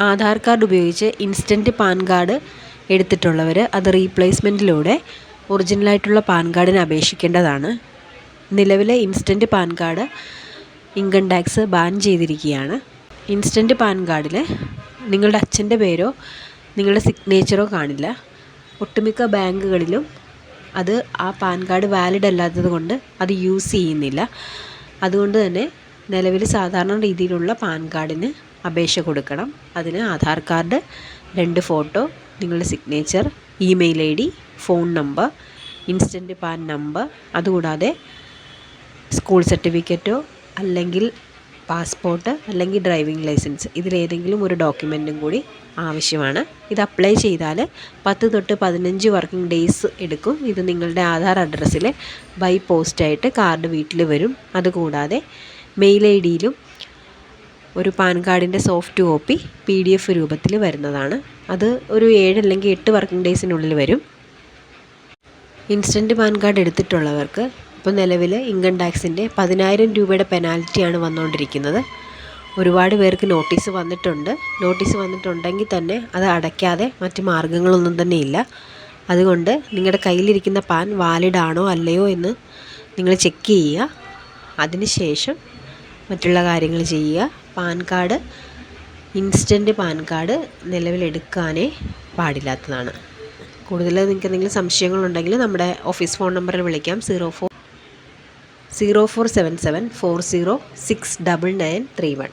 Aadhaar card ഉപയോഗിച്ച് instant PAN card എടുത്തിട്ടുള്ളവർ അത് റീപ്ലേസ്മെന്റിലൂടെ ഒറിജിനലായിട്ടുള്ള പാൻ കാർഡിന് അപേക്ഷിക്കേണ്ടതാണ്. നിലവിലെ instant PAN card income tax ban ചെയ്തിരിക്കുകയാണ്. ഇൻസ്റ്റന്റ് പാൻ കാർഡിൽ നിങ്ങളുടെ അച്ഛന്റെ പേരോ നിങ്ങളുടെ സിഗ്നേച്ചറോ കാണില്ല. ഒട്ടുമിക്ക ബാങ്കുകളിലും അത് ആ പാൻ കാർഡ് വാലിഡ് അല്ലാത്തത് കൊണ്ട് അത് യൂസ് ചെയ്യുന്നില്ല. അതുകൊണ്ട് തന്നെ നിലവിൽ സാധാരണ രീതിയിലുള്ള പാൻ കാർഡിന് അപേക്ഷ കൊടുക്കണം. അതിന് ആധാർ കാർഡ് രണ്ട് ഫോട്ടോ നിങ്ങളുടെ signature email I D phone number instant PAN number അതുകൂടാതെ സ്കൂൾ സർട്ടിഫിക്കറ്റോ അല്ലെങ്കിൽ പാസ്പോർട്ട് അല്ലെങ്കിൽ ഡ്രൈവിംഗ് ലൈസൻസ് ഇതിലേതെങ്കിലും ഒരു ഡോക്യുമെന്റും കൂടി ആവശ്യമാണ്. ഇത് അപ്ലൈ ചെയ്താൽ പത്ത് തൊട്ട് പതിനഞ്ച് വർക്കിംഗ് ഡേയ്സ് എടുക്കും. ഇത് നിങ്ങളുടെ ആധാർ അഡ്രസ്സിൽ ബൈ പോസ്റ്റായിട്ട് കാർഡ് വീട്ടിൽ വരും. അതുകൂടാതെ മെയിൽ ഐ ഡിയിലും ഒരു പാൻ കാർഡിന്റെ soft copy P D F രൂപത്തിൽ വരുന്നതാണ്. അത് ഒരു ഏഴ് അല്ലെങ്കിൽ എട്ട് വർക്കിംഗ് ഡേയ്സിനുള്ളിൽ വരും. ഇൻസ്റ്റന്റ് പാൻ കാർഡ് എടുത്തിട്ടുള്ളവർക്ക് ഇപ്പോൾ നിലവിൽ ഇൻകം ടാക്സിന്റെ പതിനായിരം രൂപയുടെ പെനാൽറ്റിയാണ് വന്നുകൊണ്ടിരിക്കുന്നത്. ഒരുപാട് പേർക്ക് നോട്ടീസ് വന്നിട്ടുണ്ട്. നോട്ടീസ് വന്നിട്ടുണ്ടെങ്കിൽ തന്നെ അത് അടയ്ക്കാതെ മറ്റ് മാർഗങ്ങളൊന്നും തന്നെ ഇല്ല. അതുകൊണ്ട് നിങ്ങളുടെ കയ്യിലിരിക്കുന്ന പാൻ വാലിഡ് ആണോ അല്ലയോ എന്ന് നിങ്ങൾ ചെക്ക് ചെയ്യുക. അതിനുശേഷം മറ്റുള്ള കാര്യങ്ങൾ ചെയ്യുക. PAN card instant PAN card നിലവിലെടുക്കാനേ പാടില്ലാത്തതാണ്. കൂടുതൽ നിങ്ങൾക്ക് എന്തെങ്കിലും സംശയങ്ങളുണ്ടെങ്കിൽ നമ്മുടെ ഓഫീസ് ഫോൺ നമ്പറിൽ വിളിക്കാം. Zero four zero four seven seven four zero six double nine three one.